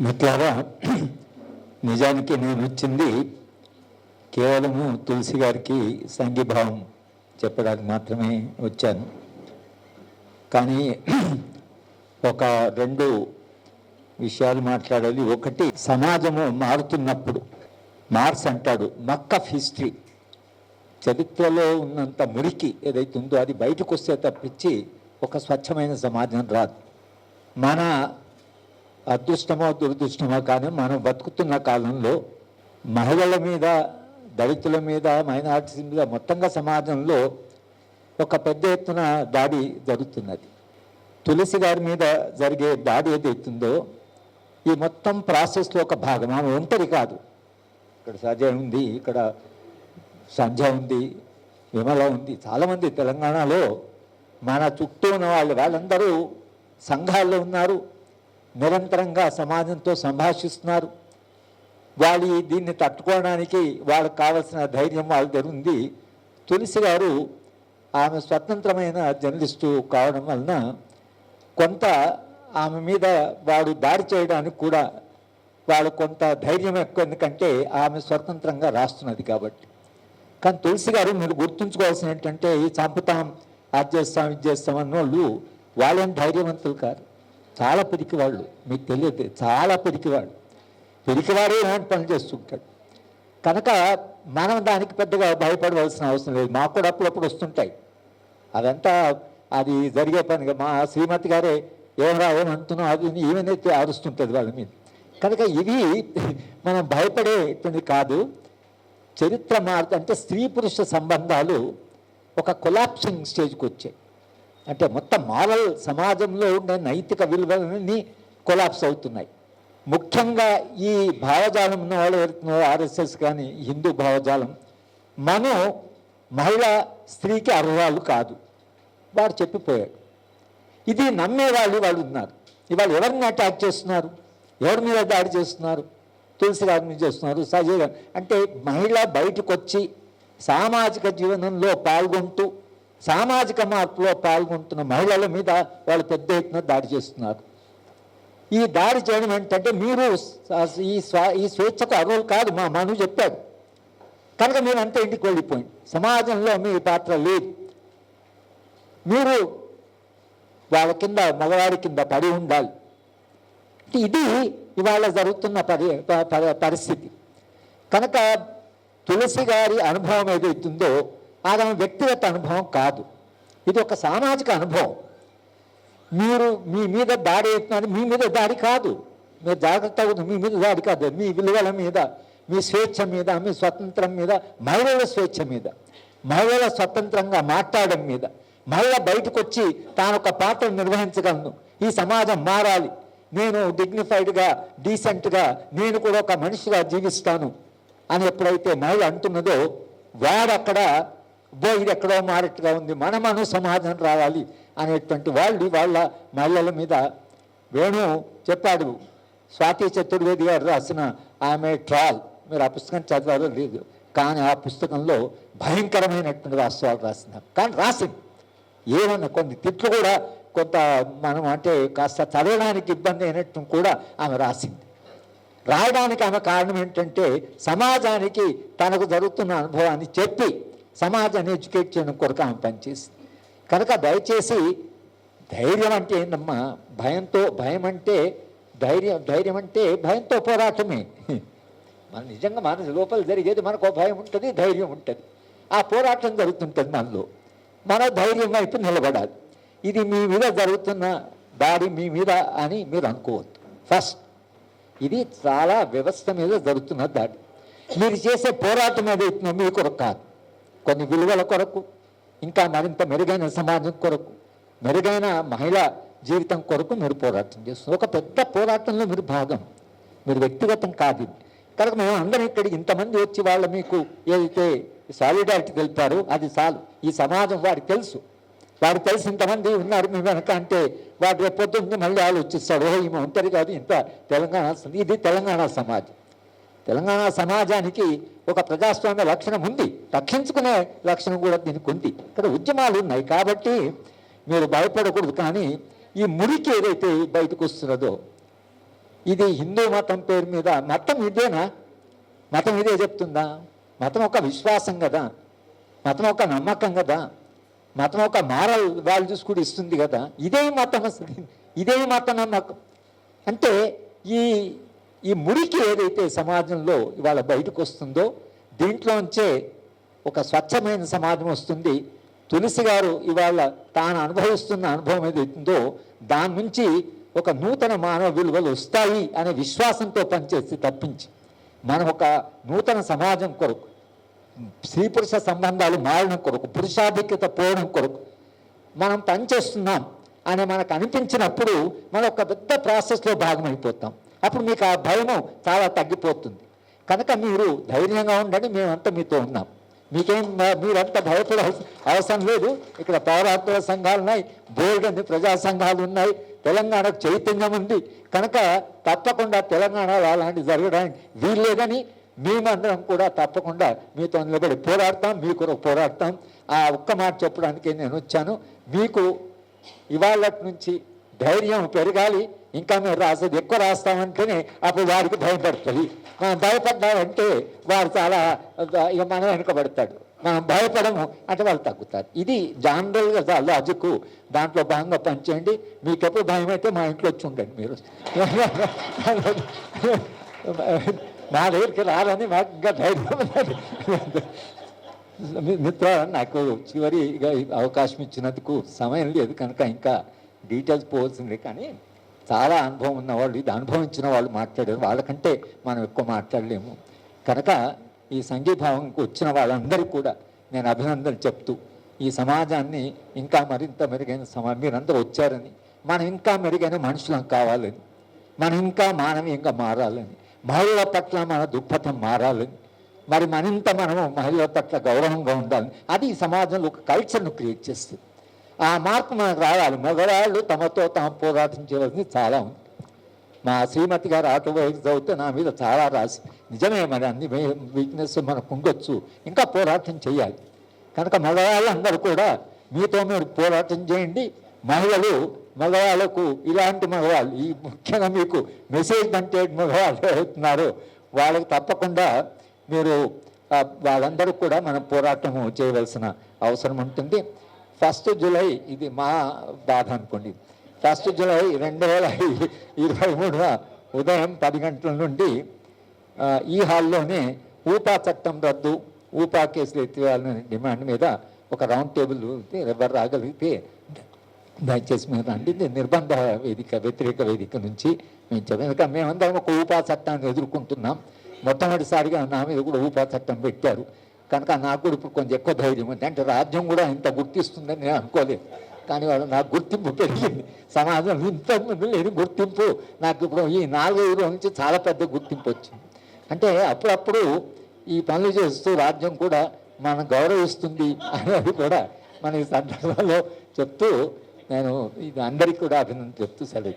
మిట్లారా నిజానికి నేను వచ్చింది కేవలము తులసి గారికి సంఘీభావం చెప్పడానికి మాత్రమే వచ్చాను. కానీ ఒక రెండు విషయాలు మాట్లాడాలి. ఒకటి సమాజము మారుతున్నప్పుడు మార్స్ అంటాడు మక్ ఆఫ్ హిస్టరీ. చరిత్రలో ఉన్నంత మురికి ఏదైతే ఉందో అది బయటకు వస్తే తప్పించి ఒక స్వచ్ఛమైన సమాజం రాదు. మన అదృష్టమో దురదృష్టమో కానీ మనం బతుకుతున్న కాలంలో మహిళల మీద దళితుల మీద మైనార్టీస్ మీద మొత్తంగా సమాజంలో ఒక పెద్ద ఎత్తున దాడి జరుగుతున్నది. తులసి గారి మీద జరిగే దాడి ఏదైతుందో ఈ మొత్తం ప్రాసెస్లో ఒక భాగం. ఆమె ఒంటరి కాదు. ఇక్కడ సజయ్ ఉంది ఇక్కడ సంధ్య ఉంది విమల ఉంది. చాలామంది తెలంగాణలో మన చుట్టూ ఉన్న వాళ్ళు వాళ్ళందరూ సంఘాల్లో ఉన్నారు. నిరంతరంగా సమాజంతో సంభాషిస్తున్నారు. వాళ్ళు దీన్ని తట్టుకోవడానికి వాళ్ళకి కావలసిన ధైర్యం వాళ్ళ దగ్గర ఉంది. తులసి గారు ఆమె స్వతంత్రమైన జర్నలిస్టు కావడం వలన కొంత ఆమె మీద వాడు దాడి చేయడానికి కూడా వాళ్ళు కొంత ధైర్యం ఎక్కువ ఎందుకంటే ఆమె స్వతంత్రంగా రాస్తున్నది కాబట్టి. కానీ తులసి గారు మీరు గుర్తుంచుకోవాల్సిన ఏంటంటే ఈ చంపుతాం అది చేస్తాం ఇది చేస్తాం అన్నోళ్ళు వాళ్ళేం ధైర్యవంతులు కాదు చాలా పిరికివాళ్ళు మీకు తెలియదు చాలా పిరికివాడు వాళ్ళు పిరికివాడే ఇలాంటి పనులు చేస్తుంటాడు. కనుక మనం దానికి పెద్దగా భయపడవలసిన అవసరం లేదు. మాకు కూడా అప్పుడప్పుడు వస్తుంటాయి. అదంతా అది జరిగే పని మా శ్రీమతి గారే ఏమరా ఏమంటున్నావు అది ఏమైతే ఆరుస్తుంటుంది అరుస్తుంటుంది వాళ్ళ మీద. కనుక ఇవి మనం భయపడేటువంటి కాదు. చరిత్ర మారుతూ అంటే స్త్రీ పురుష సంబంధాలు ఒక కొలాప్సింగ్ స్టేజ్కి వచ్చాయి. అంటే మొత్తం మారల్ సమాజంలో ఉండే నైతిక విలువలన్నీ కొలాప్స్ అవుతున్నాయి. ముఖ్యంగా ఈ భావజాలం ఉన్న వాళ్ళు ఎవరుతున్నారో ఆర్ఎస్ఎస్ కానీ హిందూ భావజాలం మనం మహిళ స్త్రీకి అర్హురాలు కాదు. వారు చెప్పిపోయాడు. ఇది నమ్మేవాళ్ళు వాళ్ళు ఉన్నారు. ఇవాళ ఎవరిని అటాక్ చేస్తున్నారు? ఎవరి మీద దాడి చేస్తున్నారు? తులసి గారి మీద చేస్తున్నారు? సజయ్ అంటే మహిళ బయటకు వచ్చి సామాజిక జీవనంలో పాల్గొంటూ సామాజిక మార్పులో పాల్గొంటున్న మహిళల మీద వాళ్ళు పెద్ద ఎత్తున దాడి చేస్తున్నారు. ఈ దాడి చేయడం ఏంటంటే మీరు ఈ స్వా ఈ స్వేచ్ఛకు అర్హులు కాదు మా మను చెప్పాడు కనుక మీరు అంతా ఇంటికి వెళ్ళిపోయింది సమాజంలో మీ పాత్ర లేదు. మీరు వాళ్ళ కింద మగవాడి కింద పడి ఉండాలి. ఇది ఇవాళ జరుగుతున్న పరి ప- పరిస్థితి. కనుక తులసి గారి అనుభవం ఏదైతుందో అది ఆమె వ్యక్తిగత అనుభవం కాదు. ఇది ఒక సామాజిక అనుభవం. మీరు మీ మీద దాడి అవుతున్నది మీ మీద దాడి కాదు. మీరు జాగ్రత్తగా ఉంది, మీ మీద దాడి కాదు. మీ విలువల మీద మీ స్వేచ్ఛ మీద మీ స్వతంత్రం మీద మహిళల స్వేచ్ఛ మీద మహిళల స్వతంత్రంగా మాట్లాడడం మీద మహిళ బయటకు వచ్చి తాను ఒక పాత్ర నిర్వహించగలను. ఈ సమాజం మారాలి. నేను డిగ్నిఫైడ్గా డీసెంట్గా నేను కూడా ఒక మనిషిగా జీవిస్తాను అని ఎప్పుడైతే మహిళ అంటున్నదో వాడక్కడ అక్కడ ఇది ఎక్కడో మారట్టుగా ఉంది. మనమను సమాధానం రావాలి అనేటువంటి వాళ్ళు వాళ్ళ మహిళల మీద వేణు చెప్పాడు. స్వాతి చతుర్వేది గారు రాసిన ఆమె ట్రాల్. మీరు ఆ పుస్తకం చదవాలో లేదు. కానీ ఆ పుస్తకంలో భయంకరమైనటువంటి వాస్తవాలు రాసినారు కానీ రాసింది. ఏమన్నా కొన్ని తిట్లు కూడా కొంత మనం అంటే కాస్త చదవడానికి ఇబ్బంది అయినట్టు కూడా ఆమె రాసింది. రాయడానికి ఆమె కారణం ఏంటంటే సమాజానికి తనకు జరుగుతున్న అనుభవాన్ని చెప్పి సమాజాన్ని ఎడ్యుకేట్ చేయడం కొరకు ఆమె పనిచేసింది. కనుక దయచేసి ధైర్యం అంటే ఏంటమ్మా భయంతో భయం అంటే ధైర్యం ధైర్యం అంటే భయంతో పోరాటమే. మన నిజంగా మన లోపల జరిగేది మనకు భయం ఉంటుంది ధైర్యం ఉంటుంది. ఆ పోరాటం జరుగుతుంటుంది మనలో. మన ధైర్యం వైపు నిలబడాలి. ఇది మీ మీద జరుగుతున్న దారి మీ మీద అని మీరు అనుకోవద్దు. ఫస్ట్ ఇది చాలా వ్యవస్థ మీద జరుగుతున్న దాడి. మీరు చేసే పోరాటం ఏదైతుందో మీ కొరకు కాదు. కొన్ని విలువల కొరకు ఇంకా మరింత మెరుగైన సమాజం కొరకు మెరుగైన మహిళా జీవితం కొరకు మీరు పోరాటం చేస్తున్నారు. ఒక పెద్ద పోరాటంలో మీరు భాగం. మీరు వ్యక్తిగతం కాదు. కనుక మేము అందరం ఇక్కడ ఇంతమంది వచ్చి వాళ్ళ మీకు ఏదైతే సాలిడారిటీ తెలిపారో అది చాలు. ఈ సమాజం వాడికి తెలుసు. వాడికి తెలిసి ఇంతమంది ఉన్నారు మీ వెనక అంటే వాడు రేపు పొద్దున్న మళ్ళీ ఆలోచిస్తాడు ఓ ఈమె ఒంటరి కాదు. ఇంత తెలంగాణ ఇది తెలంగాణ సమాజం. తెలంగాణ సమాజానికి ఒక ప్రజాస్వామ్య లక్షణం ఉంది. రక్షించుకునే లక్షణం కూడా దీనికి ఉంది. ఇక్కడ ఉద్యమాలు ఉన్నాయి కాబట్టి మీరు భయపడకూడదు. కానీ ఈ మురికి ఏదైతే బయటకు వస్తున్నదో ఇది హిందూ మతం పేరు మీద మతం ఇదేనా? మతం ఇదే చెప్తుందా? మతం ఒక విశ్వాసం కదా. మతం ఒక నమ్మకం కదా. మతం ఒక మారల్ వాల్యూస్ కూడా ఇస్తుంది కదా. ఇదే మతం ఇదే మత నమ్మకం అంటే ఈ ఈ మురికి ఏదైతే సమాజంలో ఇవాళ బయటకు వస్తుందో దీంట్లోంచే ఒక స్వచ్ఛమైన సమాజం వస్తుంది. తులసి గారు ఇవాళ తాను అనుభవిస్తున్న అనుభవం ఏదైతుందో దాని నుంచి ఒక నూతన మానవ విలువలు వస్తాయి అనే విశ్వాసంతో పనిచేసి తప్పించి మనం ఒక నూతన సమాజం కొరకు స్త్రీ పురుష సంబంధాలు మారడం కొరకు పురుషాధిక్యత పోవడం కొరకు మనం పనిచేస్తున్నాం అని మనకు అనిపించినప్పుడు మనం ఒక పెద్ద ప్రాసెస్లో భాగమైపోతాం. అప్పుడు మీకు ఆ భయము చాలా తగ్గిపోతుంది. కనుక మీరు ధైర్యంగా ఉండండి మేమంతా మీతో ఉన్నాం. మీకేం మీరంతా భయపడాల్సిన అవసరం లేదు. ఇక్కడ పౌరాత్మ సంఘాలు ఉన్నాయి బోర్డు ప్రజా సంఘాలు ఉన్నాయి తెలంగాణకు చైతన్యం ఉంది. కనుక తప్పకుండా తెలంగాణలో అలాంటి జరగడానికి వీల్లేదని మేమందరం కూడా తప్పకుండా మీతో నిలబడి పోరాడతాం మీ కొరకు పోరాడతాం. ఆ ఒక్క మాట చెప్పడానికి నేను వచ్చాను. మీకు ఇవాళ నుంచి ధైర్యం పెరగాలి. ఇంకా మేము రాసేది ఎక్కువ రాస్తామంటేనే అప్పుడు వాడికి భయపడుతుంది మనం భయపడ్డామంటే వాడు చాలా ఇక మనం వెనుకబడతాడు. మనం భయపడము అంటే వాళ్ళు తగ్గుతారు. ఇది జనరల్గా లాజిక్ దాంట్లో భాగంగా పనిచేయండి. మీకు ఎప్పుడు భయం అయితే మా ఇంట్లో వచ్చి ఉండండి మీరు. నా దగ్గరికి రాలని మాకు ధైర్యం మిత్ర నాకు చివరి అవకాశం ఇచ్చినందుకు సమయం లేదు కనుక ఇంకా డీటెయిల్స్ పోవాల్సింది కానీ చాలా అనుభవం ఉన్నవాళ్ళు ఇది అనుభవించిన వాళ్ళు మాట్లాడారు. వాళ్ళకంటే మనం ఎక్కువ మాట్లాడలేము. కనుక ఈ సంఘీభావంకి వచ్చిన వాళ్ళందరూ కూడా నేను అభినందనలు చెప్తూ ఈ సమాజాన్ని ఇంకా మరింత మెరుగైన సమాజం మీరందరూ వచ్చారని మనం ఇంకా మెరుగైన మనుషులం కావాలని మనం ఇంకా మానవీయంగా మారాలని మహిళల పట్ల మన దృక్పథం మారాలని మరి మరింత మనము మహిళల పట్ల గౌరవంగా ఉండాలని అది ఈ సమాజంలో ఒక కల్చర్ను క్రియేట్ చేస్తుంది. ఆ మార్పు మనకు రావాలి. మగవాళ్ళు తమతో తాము పోరాటించవలసింది చాలా ఉంది. మా శ్రీమతి గారు ఆటోబయోగ్రఫీ చదివితే నా మీద చాలా రాసి నిజమే మరి అన్ని వీక్నెస్ మనకు ఉండొచ్చు. ఇంకా పోరాటం చేయాలి. కనుక మగవాళ్ళందరూ కూడా మీతో మీరు పోరాటం చేయండి. మహిళలు మగవాళ్ళకు ఇలాంటి మగవాళ్ళు ఈ ముఖ్యంగా మీకు మెసేజ్ అంటే మగవాళ్ళు అవుతున్నారు వాళ్ళకి తప్పకుండా మీరు వాళ్ళందరూ కూడా మనం పోరాటం చేయవలసిన అవసరం ఉంటుంది. ఫస్ట్ జూలై ఇది మా బాధ అనుకోండి. ఫస్ట్ జూలై రెండు వేల ఇరవై మూడున ఉదయం పది గంటల నుండి ఈ హాల్లోనే ఊపా చట్టం రద్దు ఊపా కేసులు ఎత్తివేయాలనే డిమాండ్ మీద ఒక రౌండ్ టేబుల్ ఎవరు రాగలిగితే దయచేసి మీరు అండి నిర్బంధ వేదిక వ్యతిరేక వేదిక నుంచి మేము చెప్పాం. మేమందరం ఒక ఊపా చట్టాన్ని ఎదుర్కొంటున్నాం. మొట్టమొదటిసారిగా నా మీద కూడా ఊపా చట్టం పెట్టారు. కనుక నాకు కూడా ఇప్పుడు కొంచెం ఎక్కువ ధైర్యం ఉంది. అంటే రాజ్యం కూడా ఇంత గుర్తిస్తుందని నేను అనుకోలేదు. కానీ వాళ్ళు నాకు గుర్తింపు పెరిగింది. సమాజంలో ఇంతకుముందు లేని గుర్తింపు. నాకు ఇప్పుడు ఈ నాలుగైదు నుంచి చాలా పెద్ద గుర్తింపు వచ్చింది. అంటే అప్పుడప్పుడు ఈ పనులు చేస్తూ రాజ్యం కూడా మనం గౌరవిస్తుంది అనేది కూడా మన ఈ సందర్భంలో చెప్తూ నేను ఇది అందరికీ కూడా అభినందన చెప్తూ సెలవు